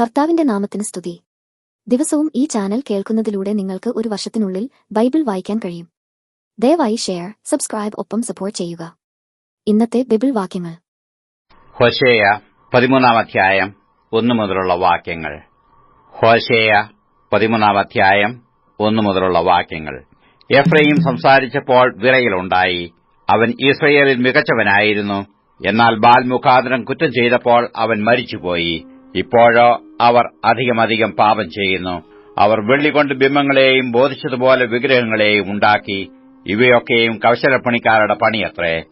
കർത്താവിന്റെ നാമത്തിന് സ്തുതി. ദിവസവും ഈ ചാനൽ കേൾക്കുന്നതിലൂടെ നിങ്ങൾക്ക് ഒരു വർഷത്തിനുള്ളിൽ ബൈബിൾ വായിക്കാൻ കഴിയും. ദയവായി ഷെയർ സബ്സ്ക്രൈബ് ഒപ്പം സപ്പോർട്ട് ചെയ്യുക. ഇന്നത്തെ ബൈബിൾ വാക്യങ്ങൾ. ഹോഷേയ പതിമൂന്നാം അധ്യായം ഒന്നു മുതലുള്ള വാക്യങ്ങൾ. ഹോഷേയ പതിമൂന്നാം അധ്യായം ഒന്നു മുതലുള്ള വാക്യങ്ങൾ. എഫ്രൈം സംസാരിച്ചപ്പോൾ വിറയിലുണ്ടായി. അവൻ ഇസ്രയേലിൽ മികച്ചവനായിരുന്നു. എന്നാൽ ബാൽ മുഖാന്തരം കുറ്റം ചെയ്തപ്പോൾ അവൻ മരിച്ചുപോയി. ഇപ്പോഴോ അവർ അധികമധികം പാപം ചെയ്യുന്നു. അവർ വെള്ളികൊണ്ട് ബിംബങ്ങളെയും ബോധിച്ചതുപോലെ വിഗ്രഹങ്ങളെയും ഉണ്ടാക്കി. ഇവയൊക്കെയും കൗശലപ്പണിക്കാരുടെ പണിയത്രേ.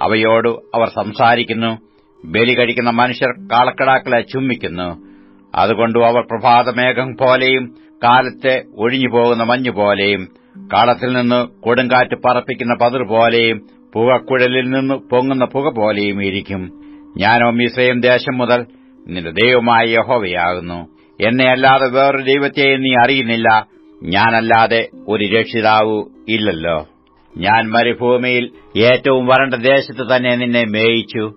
അവയോട് അവർ സംസാരിക്കുന്നു. ബലി കഴിക്കുന്ന മനുഷ്യർ കാളക്കിടാക്കളെ ചുമ്മിക്കുന്നു അതുകൊണ്ട് അവർ പ്രഭാതമേഘം പോലെയും കാലത്തെ ഒഴിഞ്ഞുപോകുന്ന മഞ്ഞുപോലെയും കാളത്തിൽ നിന്ന് കൊടുങ്കാറ്റ് പറപ്പിക്കുന്ന പതിർ പോലെയും പുകക്കുഴലിൽ നിന്ന് പൊങ്ങുന്ന പുക പോലെയും ഇരിക്കും. ഞാനോ മിസ്രൈം ദേശം മുതൽ നിന്റെ ദൈവമായ യഹോവയാകുന്നു. എന്നെ അല്ലാതെ വേറൊരു ദൈവത്തെ നീ അറിയുന്നില്ല. ഞാനല്ലാതെ ഒരു രക്ഷിതാവു ഇല്ലല്ലോ. ഞാൻ മരുഭൂമിയിൽ ഏറ്റവും വരണ്ട ദേശത്ത് തന്നെ നിന്നെ മേയിച്ചു.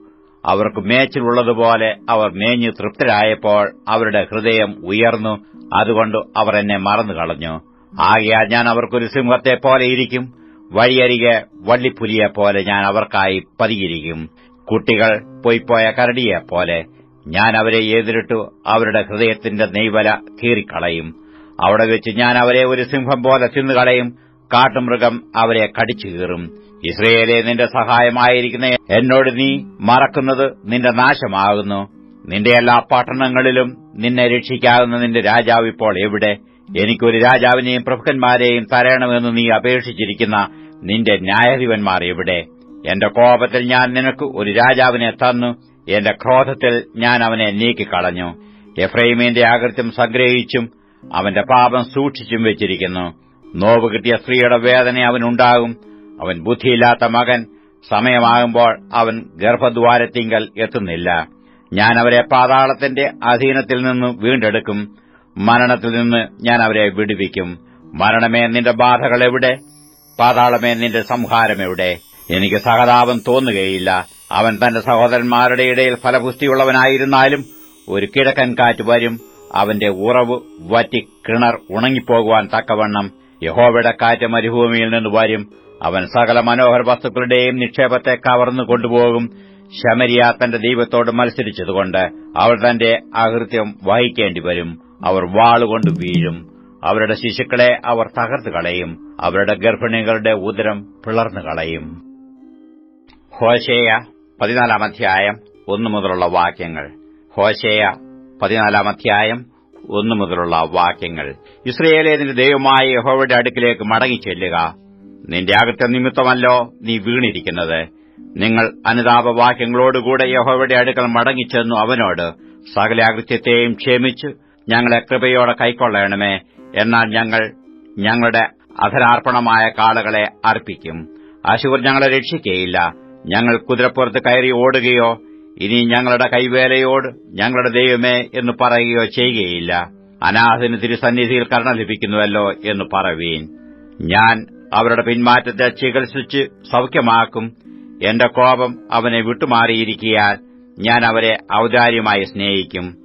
അവർക്ക് മേച്ചിലുള്ളതുപോലെ അവർ മേഞ്ഞു തൃപ്തരായപ്പോൾ അവരുടെ ഹൃദയം ഉയർന്നു. അതുകൊണ്ട് അവർ എന്നെ മറന്നു കളഞ്ഞു ആകയാൽ ഞാൻ അവർക്കൊരു സിംഹത്തെ പോലെ ഇരിക്കും. വഴിയരികെ വള്ളിപ്പുലിയെപ്പോലെ ഞാൻ അവർക്കായി പതിയിരിക്കും. കുട്ടികൾ പൊയ്പോയ കരടിയെപ്പോലെ. ഞാൻ അവരെ എതിരിട്ടു അവരുടെ ഹൃദയത്തിന്റെ നെയ്വല കീറിക്കളയും. അവിടെ വെച്ച് ഞാൻ അവരെ ഒരു സിംഹം പോലെ തിന്നുകളയും. കാട്ടുമൃഗം അവരെ കടിച്ചു കീറും. ഇസ്രയേലെ നിന്റെ സഹായമായിരിക്കുന്ന എന്നോട് നീ മറക്കുന്നത് നിന്റെ നാശമാകുന്നു. നിന്റെ എല്ലാ പട്ടണങ്ങളിലും നിന്നെ രക്ഷിക്കാവുന്ന നിന്റെ രാജാവ് ഇപ്പോൾ എവിടെ? എനിക്കൊരു രാജാവിനെയും പ്രഭുക്കന്മാരെയും തരണമെന്ന് നീ അപേക്ഷിച്ചിരിക്കുന്ന നിന്റെ ന്യായാധിപന്മാർ എവിടെ? എന്റെ കോപത്തിൽ ഞാൻ നിനക്ക് ഒരു രാജാവിനെ തന്നു. എന്റെ ക്രോധത്തിൽ ഞാൻ അവനെ നീക്കിക്കളഞ്ഞു. എഫ്രൈമിന്റെ ആകൃത്യം സംഗ്രഹിച്ചും അവന്റെ പാപം സൂക്ഷിച്ചും വെച്ചിരിക്കുന്നു. നോവ് കിട്ടിയ സ്ത്രീയുടെ വേദന അവനുണ്ടാകും. അവൻ ബുദ്ധിയില്ലാത്ത മകൻ. സമയമാകുമ്പോൾ അവൻ ഗർഭദ്വാരത്തിങ്കൽ എത്തുന്നില്ല. ഞാൻ അവരെ പാതാളത്തിന്റെ അധീനത്തിൽ നിന്ന് വീണ്ടെടുക്കും. മരണത്തിൽ നിന്ന് ഞാൻ അവരെ വിടുവിക്കും. മരണമേ നിന്റെ ബാധകൾ എവിടെ പാതാളമേ നിന്റെ സംഹാരം എവിടെ എനിക്ക് സഹതാപം തോന്നുകയില്ല. അവൻ തന്റെ സഹോദരന്മാരുടെ ഇടയിൽ ഫലപുഷ്ടിയുള്ളവനായിരുന്നാലും ഒരു കിഴക്കൻ കാറ്റ് വരും അവന്റെ ഉറവ് വറ്റി കിണർ ഉണങ്ങിപ്പോകുവാൻ തക്കവണ്ണം യഹോവയുടെ കാറ്റ് മരുഭൂമിയിൽ നിന്ന് വരും. അവൻ സകല മനോഹര വസ്തുക്കളുടെയും നിക്ഷേപത്തെ കവർന്നു കൊണ്ടുപോകും. ശമരിയ തന്റെ ദൈവത്തോട് മത്സരിച്ചതുകൊണ്ട് അവൾ തന്റെ അകൃത്യം വഹിക്കേണ്ടി വരും. അവർ വാളുകൊണ്ട് വീഴും. അവരുടെ ശിശുക്കളെ അവർ തകർത്തു കളയും. അവരുടെ ഗർഭിണികളുടെ ഉദരം പിളർന്നു കളയും. ഹോശേയ പതിനാലാം അധ്യായം ഒന്നു മുതലുള്ള വാക്യങ്ങൾ. ഹോശേയ പതിനാലാം അധ്യായം ഒന്നു മുതലുള്ള വാക്യങ്ങൾ. ഇസ്രയേലെ നിന്റെ ദൈവമായ യഹോവയുടെ അടുക്കിലേക്ക് മടങ്ങിച്ചെല്ലുക. നിന്റെ അകത്തെ നിമിത്തമല്ലോ നീ വീണിരിക്കുന്നത്. നിങ്ങൾ അനുതാപവാക്യങ്ങളോടുകൂടെ യഹോവയുടെ അടുക്കൽ മടങ്ങിച്ചെന്നു അവനോട് സകല അകൃത്യത്തെയും ക്ഷമിച്ച് ഞങ്ങളെ കൃപയോടെ കൈക്കൊള്ളണമേ. എന്നാൽ ഞങ്ങൾ ഞങ്ങളുടെ അധരാർപ്പണമായ കാളകളെ അർപ്പിക്കും. അശുവർ ഞങ്ങളെ രക്ഷിക്കുകയില്ല ഞങ്ങൾ കുതിരപ്പുറത്ത് കയറി ഓടുകയോ ഇനി ഞങ്ങളുടെ കൈവേലയോട് ഞങ്ങളുടെ ദൈവമേ എന്ന് പറയുകയോ ചെയ്യുകയില്ല. അനാഥന് തിരുസന്നിധിയിൽ കരുണ ലഭിക്കുന്നുവല്ലോ എന്ന് പറവീൻ ഞാൻ അവരുടെ പിന്മാറ്റത്തെ ചികിത്സിച്ച് സൌഖ്യമാക്കും. എന്റെ കോപം അവനെ വിട്ടുമാറിയിരിക്കാൻ ഞാൻ അവരെ ഔദാര്യമായി സ്നേഹിക്കും.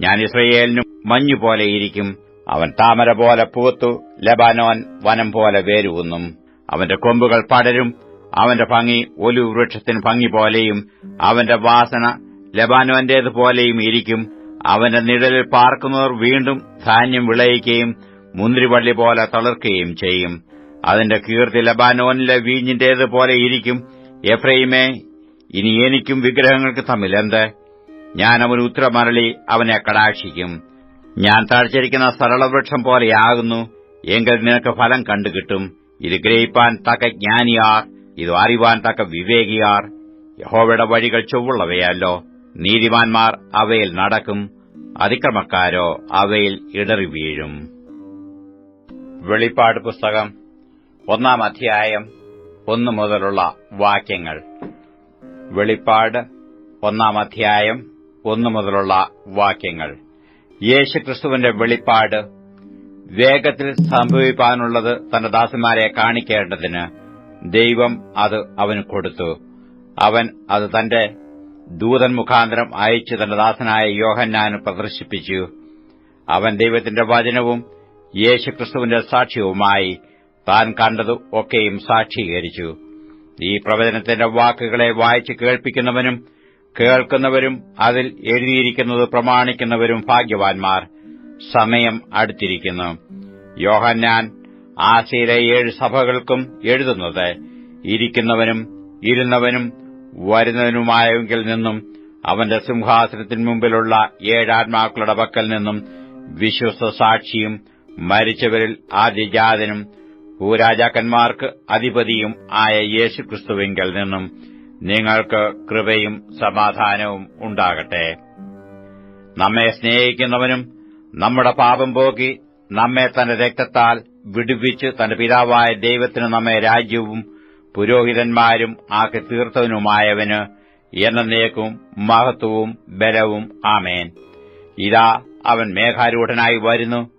ഞാൻ ഇസ്രയേലിനും മഞ്ഞുപോലെയിരിക്കും അവൻ താമര പോലെ പൂത്തു ലബാനോൻ വനം പോലെ വേരുവുന്നും. അവന്റെ കൊമ്പുകൾ പടരും. അവന്റെ ഭംഗി ഒലു വൃക്ഷത്തിന് ഭംഗി പോലെയും അവന്റെ വാസന ലബാനോന്റേതുപോലെയും ഇരിക്കും. അവന്റെ നിഴലിൽ പാർക്കുന്നവർ വീണ്ടും ധാന്യം വിളയിക്കുകയും മുന്തിരിവള്ളി പോലെ തളർക്കുകയും ചെയ്യും. അതിന്റെ കീർത്തി ലബാനോനിലെ വീഞ്ഞിന്റേതുപോലെ ഇരിക്കും. എഫ്രൈമേ ഇനി എനിക്കും വിഗ്രഹങ്ങൾക്ക് തമ്മിൽ എന്ത്? ഞാൻ അവന് ഉത്തരമരളി അവനെ കടാക്ഷിക്കും. ഞാൻ താഴ്ചരിക്കുന്ന സരളവൃക്ഷം പോലെയാകുന്നു. എങ്കിൽ നിനക്ക് ഫലം കണ്ടുകിട്ടും. ഇത് ഗ്രഹിപ്പാൻ തക്ക ജ്ഞാനിയാർ ഇത് അറിവാൻ തക്ക വിവേകിയാർ. യഹോവയുടെ വഴികൾ ചൊവ്വുള്ളവയല്ലോ. നീതിമാന്മാർ അവയിൽ നടക്കും. അതിക്രമക്കാരോ അവയിൽ ഇടറി വീഴും. വെളിപ്പാട് പുസ്തകം ഒന്നാം അധ്യായം ഒന്നു മുതലുള്ള വാക്യങ്ങൾ. വെളിപ്പാട് ഒന്നാം അധ്യായം ഒന്നു മുതലുള്ള വാക്യങ്ങൾ. യേശുക്രിസ്തുവിന്റെ വെളിപ്പാട് വേഗത്തിൽ സംഭവിക്കാനുള്ളത് തന്റെ ദാസന്മാരെ കാണിക്കേണ്ടതിന് ദൈവം അത് അവന് കൊടുത്തു. അവൻ അത് തന്റെ ദൂതൻ മുഖാന്തരം അയച്ചു തന്റെ ദാസനായ യോഹന്നാന് പ്രദർശിപ്പിച്ചു. അവൻ ദൈവത്തിന്റെ വചനവും യേശുക്രിസ്തുവിന്റെ സാക്ഷ്യവുമായി താൻ കണ്ടത് ഒക്കെയും സാക്ഷീകരിച്ചു. ഈ പ്രവചനത്തിന്റെ വാക്കുകളെ വായിച്ച് കേൾപ്പിക്കുന്നവനും കേൾക്കുന്നവരും അതിൽ എഴുതിയിരിക്കുന്നത് പ്രമാണിക്കുന്നവരും ഭാഗ്യവാൻമാർ സമയം അടുത്തിരിക്കുന്നു. യോഹന്നാൻ ആശയിലെ ഏഴ് സഭകൾക്കും എഴുതുന്നത്. ഇരിക്കുന്നവനും ഇരുന്നവനും വരുന്നവനുമായെങ്കിൽ നിന്നും അവന്റെ സിംഹാസനത്തിന് മുമ്പിലുള്ള ഏഴാത്മാക്കളുടെ പക്കൽ നിന്നും വിശ്വസ്ത സാക്ഷിയും മരിച്ചവരിൽ ആദ്യജാതനും ഭൂരാജാക്കന്മാർക്ക് അധിപതിയും ആയ യേശുക്രിസ്തുവിങ്കിൽ നിന്നും നിങ്ങൾക്ക് കൃപയും സമാധാനവും ഉണ്ടാകട്ടെ. നമ്മെ സ്നേഹിക്കുന്നവനും നമ്മുടെ പാപം പോക്കി നമ്മെ തന്റെ രക്തത്താൽ വിടുവിച്ച് തന്റെ പിതാവായ ദൈവത്തിന് നമ്മെ രാജ്യവും പുരോഹിതന്മാരും ആക്കി തീർത്തവനുമായവന് എന്നേക്കും മഹത്വവും ബലവും. ആമേൻ. ഇതാ അവൻ മേഘാരൂഢനായി വരുന്നു.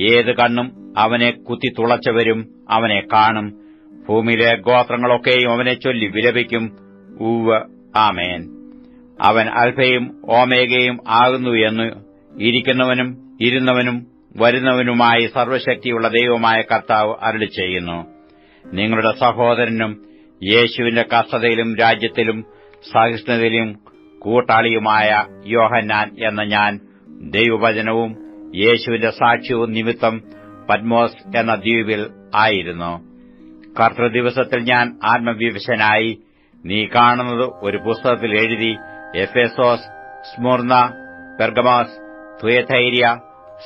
ഏത് കണ്ണും അവനെ കുത്തി തുളച്ചവരും അവനെ കാണും. ഭൂമിയിലെ ഗോത്രങ്ങളൊക്കെയും അവനെ ചൊല്ലി വിലപിക്കും. ഉവ് ആമേൻ. അവൻ അൽഫയും ഓമേഗയും ആകുന്നു എന്ന് ഇരിക്കുന്നവനും ഇരുന്നവനും വരുന്നവനുമായി സർവശക്തിയുള്ള ദൈവമായ കർത്താവ് അരുളി ചെയ്യുന്നു. നിങ്ങളുടെ സഹോദരനും യേശുവിന്റെ കഷ്ടതയിലും രാജ്യത്തിലും സഹിഷ്ണുതയിലും കൂട്ടാളിയുമായ യോഹന്നാൻ എന്ന ഞാൻ ദൈവവചനവും യേശുവിന്റെ സാക്ഷ്യവും നിമിത്തം പത്മോസ് എന്ന ദ്വീപിൽ ആയിരുന്നു. കർത്തൃദിവസത്തിൽ ഞാൻ ആത്മവിവശനായി നീ കാണുന്നത് ഒരു പുസ്തകത്തിൽ എഴുതി Ephesus Smyrna Pergamos Thyatira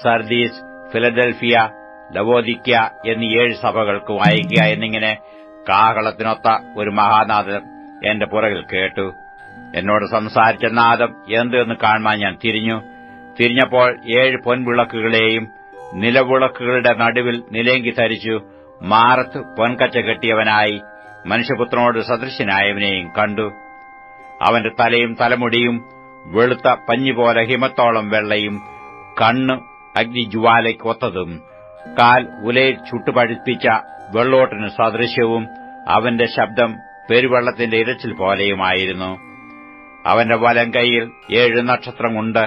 Sardis Philadelphia Laodicea എന്നീ ഏഴ് സഭകൾക്ക് വായിക്കുക എന്നിങ്ങനെ കാഹളത്തിനൊത്ത ഒരു മഹാനാഥൻ എന്റെ പുറകിൽ കേട്ടു. എന്നോട് സംസാരിച്ച നാദം എന്തെന്ന് കാണുവാൻ ഞാൻ തിരിഞ്ഞു. തിരിഞ്ഞപ്പോൾ ഏഴ് പൊൻവിളക്കുകളെയും നിലവിളക്കുകളുടെ നടുവിൽ നിലേങ്കി ധരിച്ചു മാറത്ത് പൊൻകച്ച കെട്ടിയവനായി മനുഷ്യപുത്രനോട് സദൃശ്യനായവനെയും കണ്ടു. അവന്റെ തലയും തലമുടിയും വെളുത്ത പഞ്ഞിപോലെ ഹിമത്തോളം വെള്ളയും കണ്ണ് അഗ്നിജ്വാലയ്ക്കൊത്തതും കാൽ ഉലയിൽ ചുട്ടുപഴുപ്പിച്ച വെള്ളോട്ടിന് സദൃശ്യവും അവന്റെ ശബ്ദം പെരുവെള്ളത്തിന്റെ ഇരച്ചിൽ പോലെയുമായിരുന്നു. അവന്റെ വലം കൈയിൽ ഏഴ് നക്ഷത്രമുണ്ട്.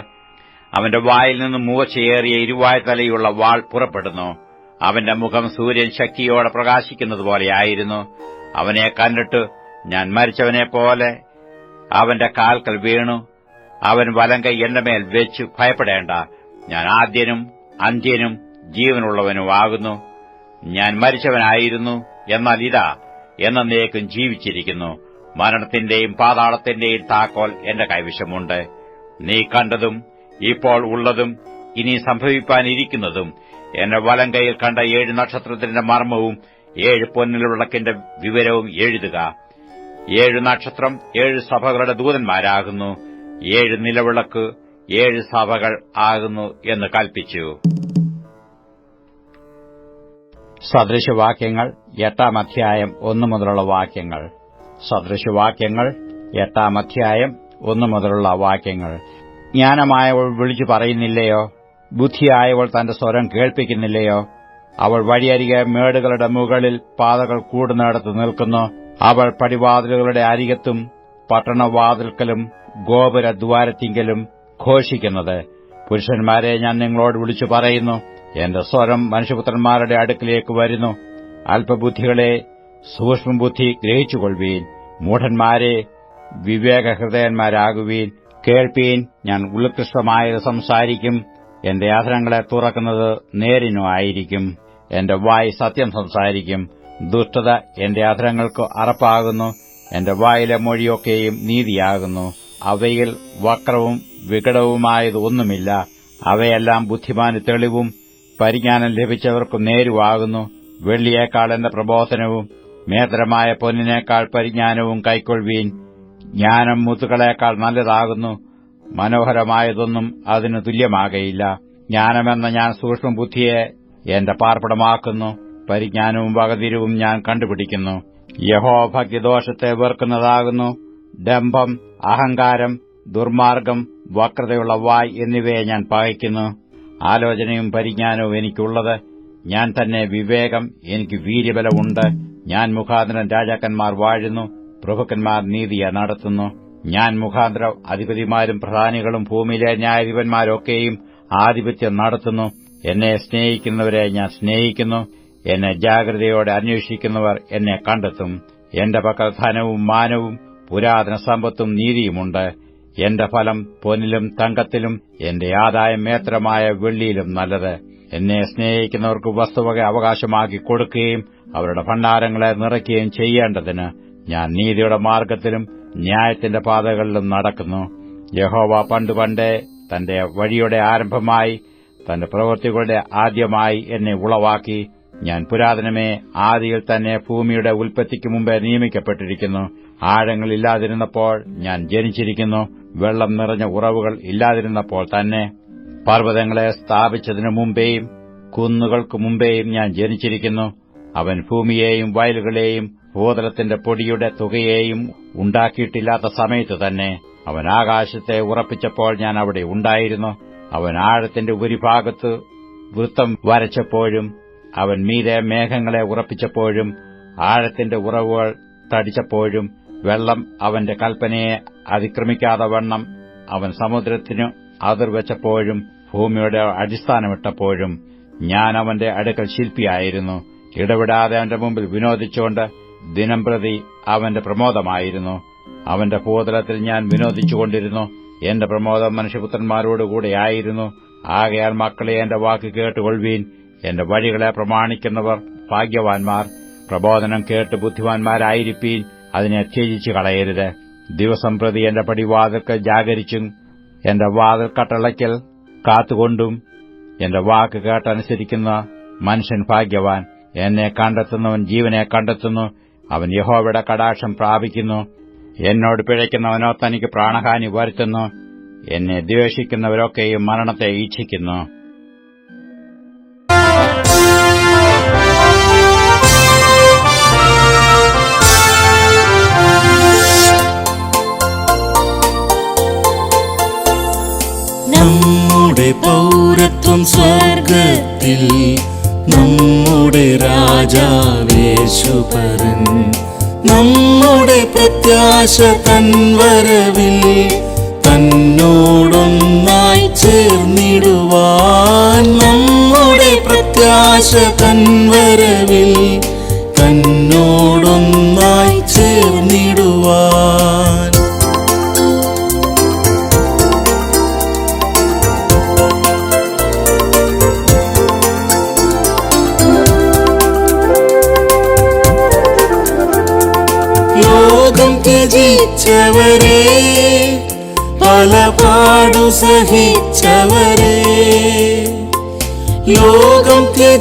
അവന്റെ വായിൽ നിന്ന് മൂവച്ചയേറിയ ഇരുവായ തലയുള്ള വാൾ പുറപ്പെടുന്നു. അവന്റെ മുഖം സൂര്യൻ ശക്തിയോടെ പ്രകാശിക്കുന്നതുപോലെയായിരുന്നു അവനെ കണ്ടിട്ട് ഞാൻ മരിച്ചവനെ പോലെ അവന്റെ കാൽക്കൽ വീണു. അവൻ വലം കൈ എന്റെ മേൽ വെച്ചു ഭയപ്പെടേണ്ട. ഞാൻ ആദ്യനും അന്ത്യനും ജീവനുള്ളവനുമാകുന്നു. ഞാൻ മരിച്ചവനായിരുന്നു എന്നാൽ ഇതാ എന്നേക്കും ജീവിച്ചിരിക്കുന്നു. മരണത്തിന്റെയും പാതാളത്തിന്റെയും താക്കോൽ എന്റെ കൈവശമുണ്ട്. നീ കണ്ടതും ഇപ്പോൾ ഉള്ളതും ഇനി സംഭവിപ്പാനിരിക്കുന്നതും. എന്റെ വലം കൈയിൽ കണ്ട ഏഴ് നക്ഷത്രത്തിന്റെ മർമ്മവും ഏഴ് പൊന്നിലുള്ളക്കിന്റെ വിവരവും എഴുതുക. ഏഴ് നക്ഷത്രം ഏഴ് സഭകളുടെ ദൂതന്മാരാകുന്നു. ഏഴ് നിലവിളക്ക് ഏഴ് സഭകൾ ആകുന്നു എന്ന് കൽപ്പിച്ചു. സദൃശവാക്യങ്ങൾ എട്ടാം അധ്യായം ഒന്നു മുതലുള്ള വാക്യങ്ങൾ. സദൃശവാക്യങ്ങൾ എട്ടാം അധ്യായം ഒന്നു മുതലുള്ള വാക്യങ്ങൾ. ജ്ഞാനമായവൾ വിളിച്ചു പറയുന്നില്ലയോ? ബുദ്ധിയായവൾ തന്റെ സ്വരം കേൾപ്പിക്കുന്നില്ലയോ? അവൾ വഴിയരികെ മേടുകളുടെ മുകളിൽ പാതകൾ കൂടുന്നിടത്ത് നിൽക്കുന്നു. അവൾ പടിവാതിലുകളുടെ അരികത്തും പട്ടണവാതിൽക്കലും ഗോപുരദ്വാരത്തിങ്കലും ഘോഷിക്കുന്നത്. പുരുഷന്മാരെ ഞാൻ നിങ്ങളോട് വിളിച്ചു പറയുന്നു. എന്റെ സ്വരം മനുഷ്യപുത്രന്മാരുടെ അടുക്കിലേക്ക് വരുന്നു. അല്പബുദ്ധികളെ സൂക്ഷ്മബുദ്ധി ഗ്രഹിച്ചുകൊള്ളുവീൻ. മൂഢന്മാരെ വിവേകഹൃദയന്മാരാകുവീൻ. കേൾപ്പീൻ ഞാൻ ഉത്കൃഷ്ടമായത് സംസാരിക്കും. എന്റെ ആധരങ്ങളെ തുറക്കുന്നത് നേരിനു ആയിരിക്കും. എന്റെ വായ് സത്യം സംസാരിക്കും. ദുഷ്ടത എന്റെ അധരങ്ങൾക്ക് അറപ്പാകുന്നു. എന്റെ വായിലെ മൊഴിയൊക്കെയും നീതിയാകുന്നു. അവയിൽ വക്രവും വികടവുമായത് ഒന്നുമില്ല അവയെല്ലാം ബുദ്ധിമാന് തെളിവും പരിജ്ഞാനം ലഭിച്ചവർക്കു നേരുവാകുന്നു. വെള്ളിയേക്കാൾ എന്ന പ്രബോധനവും മേതരമായ പൊന്നിനേക്കാൾ പരിജ്ഞാനവും കൈക്കൊള്ളുവീൻ. ജ്ഞാനം മുത്തുകളേക്കാൾ നല്ലതാകുന്നു. മനോഹരമായതൊന്നും അതിനു തുല്യമാകയില്ല. ജ്ഞാനമെന്ന ഞാൻ സൂക്ഷ്മബുദ്ധിയെ എന്റെ പാർപ്പിടമാക്കുന്നു. പരിജ്ഞാനവും വകതിരിവും ഞാൻ കണ്ടുപിടിക്കുന്നു. യഹോ ഭക്തിദോഷത്തെ വെറുക്കുന്നതാകുന്നു. ഡംഭം അഹങ്കാരം ദുർമാർഗം വക്രതയുള്ള വായ് എന്നിവയെ ഞാൻ പകയ്ക്കുന്നു ആലോചനയും പരിജ്ഞാനവും എനിക്കുള്ളത്. ഞാൻ തന്നെ വിവേകം എനിക്ക് വീര്യബലമുണ്ട്. ഞാൻ മുഖാന്തരം രാജാക്കന്മാർ വാഴുന്നു പ്രഭുക്കന്മാർ നീതിയെ നടത്തുന്നു. ഞാൻ മുഖാന്തരം അധിപതിമാരും പ്രധാനികളും ഭൂമിയിലെ ന്യായാധിപന്മാരൊക്കെയും ആധിപത്യം നടത്തുന്നു. എന്നെ സ്നേഹിക്കുന്നവരെ ഞാൻ സ്നേഹിക്കുന്നു. എന്നെ ജാഗ്രതയോടെ അന്വേഷിക്കുന്നവർ എന്നെ കണ്ടെത്തും. എന്റെ പക്കൽ ധനവും മാനവും പുരാതന സമ്പത്തും നീതിയുമുണ്ട്. എന്റെ ഫലം പൊന്നിലും തങ്കത്തിലും എന്റെ ആദായം മേത്രമായ വെള്ളിയിലും നല്ലത്. എന്നെ സ്നേഹിക്കുന്നവർക്ക് വസ്തുവക അവകാശമാക്കി കൊടുക്കുകയും അവരുടെ ഭണ്ഡാരങ്ങളെ നിറയ്ക്കുകയും ചെയ്യേണ്ടതിന് ഞാൻ നീതിയുടെ മാർഗത്തിലും ന്യായത്തിന്റെ പാതകളിലും നടക്കുന്നു. യഹോവ പണ്ട് പണ്ടേ തന്റെ വഴിയുടെ ആരംഭമായി തന്റെ പ്രവൃത്തികളുടെ ആദ്യമായി എന്നെ ഉളവാക്കി. ഞാൻ പുരാതനമേ ആദിയിൽ തന്നെ ഭൂമിയുടെ ഉൽപ്പത്തിക്ക് മുമ്പേ നിയമിക്കപ്പെട്ടിരിക്കുന്നു. ആഴങ്ങളില്ലാതിരുന്നപ്പോൾ ഞാൻ ജനിച്ചിരിക്കുന്നു. വെള്ളം നിറഞ്ഞ ഉറവുകൾ ഇല്ലാതിരുന്നപ്പോൾ തന്നെ പർവതങ്ങളെ സ്ഥാപിച്ചതിനു മുമ്പേയും കുന്നുകൾക്ക് മുമ്പേയും ഞാൻ ജനിച്ചിരിക്കുന്നു. അവൻ ഭൂമിയെയും വയലുകളെയും ഭൂതലത്തിന്റെ പൊടിയുടെ തുകയെയും ഉണ്ടാക്കിയിട്ടില്ലാത്ത സമയത്ത് തന്നെ അവൻ ആകാശത്തെ ഉറപ്പിച്ചപ്പോൾ ഞാൻ അവിടെ ഉണ്ടായിരുന്നു. അവൻ ആഴത്തിന്റെ ഉപരിഭാഗത്ത് വൃത്തം വരച്ചപ്പോഴും അവൻ മീതെ മേഘങ്ങളെ ഉറപ്പിച്ചപ്പോഴും ആഴത്തിന്റെ ഉറവുകൾ തടിച്ചപ്പോഴും വെള്ളം അവന്റെ കൽപ്പനയെ അതിക്രമിക്കാതെ വണ്ണം അവൻ സമുദ്രത്തിനു അതിർവെച്ചപ്പോഴും ഭൂമിയുടെ അടിസ്ഥാനമിട്ടപ്പോഴും ഞാൻ അവന്റെ അടുക്കൽ ശില്പിയായിരുന്നു. ഇടപെടാതെ അവന്റെ മുമ്പിൽ വിനോദിച്ചുകൊണ്ട് ദിനംപ്രതി അവന്റെ പ്രമോദമായിരുന്നു. അവന്റെ ഭൂതലത്തിൽ ഞാൻ വിനോദിച്ചുകൊണ്ടിരുന്നു. എന്റെ പ്രമോദം മനുഷ്യപുത്രന്മാരോടുകൂടെയായിരുന്നു ആകയാൽ മക്കളെ എന്റെ വാക്ക് കേട്ടുകൊള്ളുവീൻ. എന്റെ വഴികളെ പ്രമാണിക്കുന്നവർ ഭാഗ്യവാൻമാർ പ്രബോധനം കേട്ട് ബുദ്ധിമാന്മാരായിരിപ്പീൻ. അതിനെ ത്യജിച്ചു കളയരുത്. ദിവസം പ്രതി എന്റെ പടിവാതിൽക്കൽ ജാഗരിച്ചും എന്റെ വാതിൽ കട്ടളയ്ക്കൽ കാത്തുകൊണ്ടും എന്റെ വാക്ക് കേട്ടനുസരിക്കുന്ന മനുഷ്യൻ ഭാഗ്യവാൻ എന്നെ കണ്ടെത്തുന്നവൻ ജീവനെ കണ്ടെത്തുന്നു അവൻ യഹോവയുടെ കടാക്ഷം പ്രാപിക്കുന്നു എന്നോട് പിഴയ്ക്കുന്നവനോ തനിക്ക് പ്രാണഹാനി വരുത്തുന്നു എന്നെ ദ്വേഷിക്കുന്നവരൊക്കെയും മരണത്തെ ഈച്ഛിക്കുന്നു. പൗരത്വം സ്വർഗത്തിൽ നമ്മുടെ രാജാവേശുപരൻ നമ്മുടെ പ്രത്യാശ തൻവരവിൽ തന്നോടൊന്നായി ചേർന്നിടുവാൻ നമ്മുടെ പ്രത്യാശ തൻവരവിൽ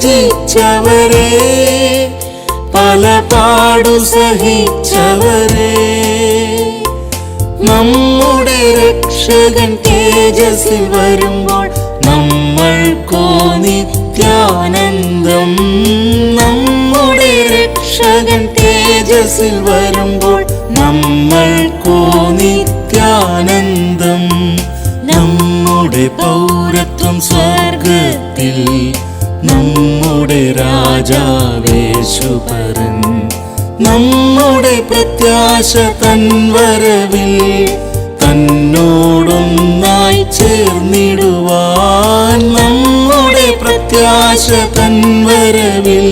ത്യജിച്ചവരെ പല പാടു സഹിച്ചവരെ. നമ്മുടെ രക്ഷകൻ തേജസ്സിൽ വരുമ്പോൾ നമ്മൾക്കോ നിത്യാനന്ദം നമ്മുടെ രക്ഷകൻ തേജസ്സിൽ വരുമ്പോൾ നമ്മൾക്കോ നിത്യാനന്ദം നമ്മുടെ പൗരത്വം സ്വർഗത്തിൽ നമ്മുടെ രാജാവേശു പരൻ. നമ്മുടെ പ്രത്യാശ തൻവരവിൽ തന്നോടൊന്നായി ചേർന്നിടുവാൻ നമ്മുടെ പ്രത്യാശ തൻവരവിൽ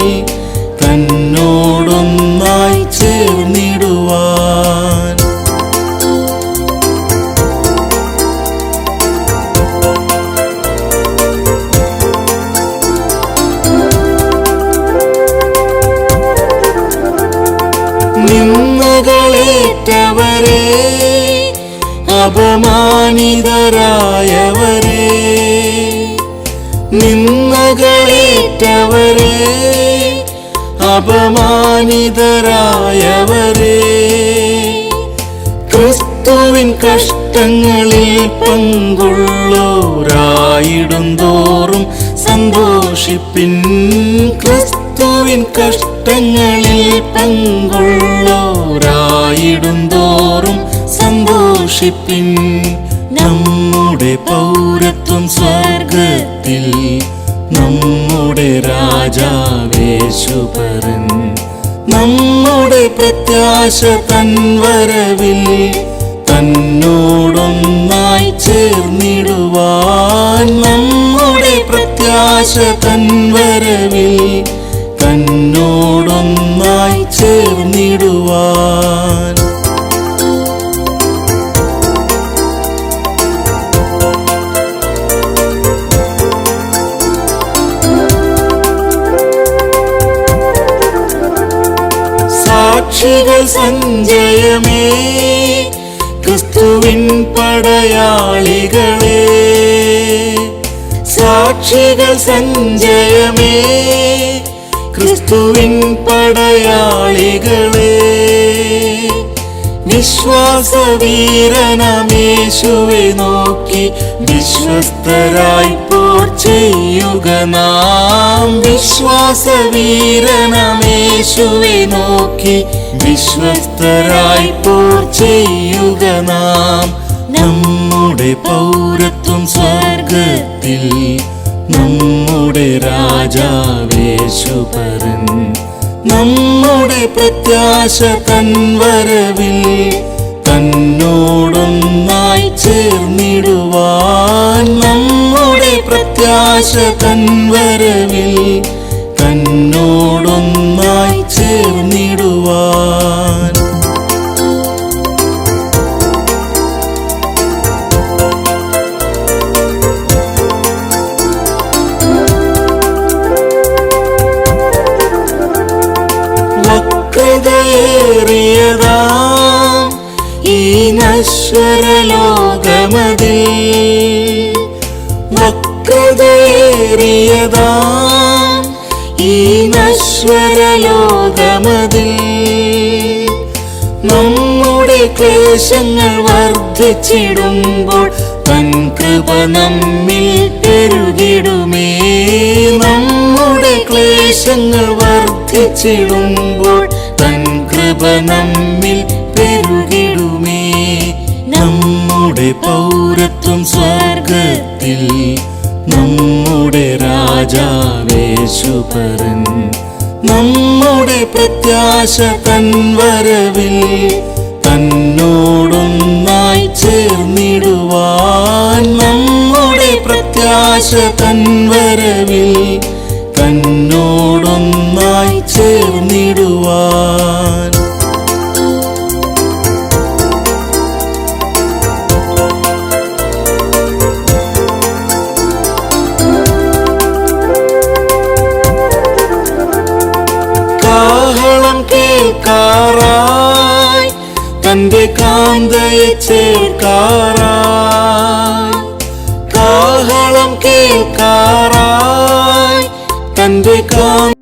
അപമാനിതരായവരെ ക്രിസ്തുവിൻ കഷ്ടങ്ങളിൽ പങ്കുള്ളോരായിടും തോറും സന്തോഷിപ്പിൻ. ക്രിസ്തുവിൻ കഷ്ടങ്ങളിൽ പങ്കുള്ളോരായിടും തോറും സന്തോഷിപ്പിൻ. നമ്മുടെ പൗരത്വം സ്വർഗത്തിൽ നമ്മുടെ രാജാവേശുപരൻ നമ്മുടെ പ്രത്യാശ തൻവരവിൽ തന്നോടൊന്നായി ചേർന്നിടുവാൻ നമ്മുടെ പ്രത്യാശ തൻ സഞ്ജയമേ ക്രിസ്തുവിൻ പടയാളികളെ വിശ്വാസവീരനമേശുവെ നോക്കി വിശ്വസ്തരായി പോർ ചെയ്യുക നാം. വിശ്വാസവീരനമേശുവെ നോക്കി വിശ്വസ്തരായി പോർ ചെയ്യുക നാം. നമ്മുടെ പൗരത്വം സ്വർഗത്തിൽ നമ്മുടെ രാജാവേശുപരൻ നമ്മുടെ പ്രത്യാശ തൻ വക്രതയേറിയതാം ഈ നമ്മുടെ ക്ലേശങ്ങൾ വർദ്ധിച്ചിടുമ്പോൾ തൻ കൃപ നമ്മിൽ പെരുകിടുമേ. നമ്മുടെ ക്ലേശങ്ങൾ വർദ്ധിച്ചിടുമ്പോൾ തൻ കൃപ നമ്മിൽ പെരുകിടുമേ. നമ്മുടെ പൗരത്വം സ്വർഗത്തിൽ നമ്മുടെ രാജാവേശുപരൻ നമ്മുടെ പ്രത്യാശ തൻവരവിൽ തന്നോടൊന്നായി ചേർന്നിടുവാൻ നമ്മുടെ പ്രത്യാശ തൻ തന്റെ കാന്ത